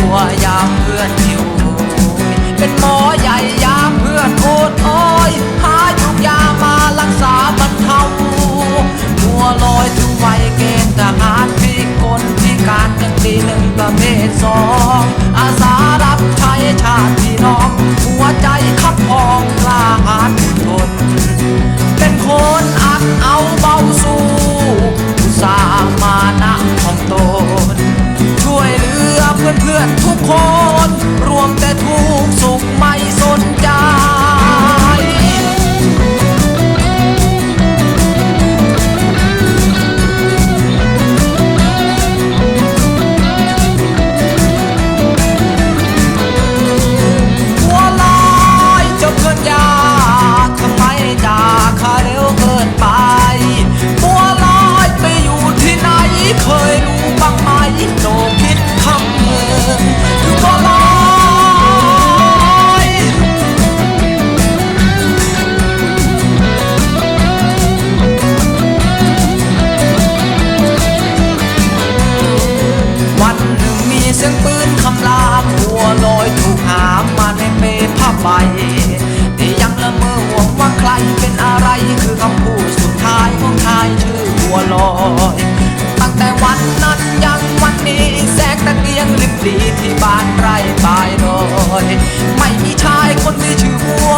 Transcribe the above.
กลัวยามเพื่อนหิวเป็นหมอใหญ่ยามเพื่อนโอดโอยหายุกยามารักษาบรรเทาหัวลอยถึงวัยเกณฑ์ทหารพิกลพิการยังตีหนึ่งประเภทสองอาสารับใช้ชาติพี่น้อง หัวใจขับพองกล้าหาญทนเป็น ทุกคน รวมแต่ทุก เกียงริบหรีที่บ้านไร่ตายลอยไม่มีชายคนที่ชื่อวัว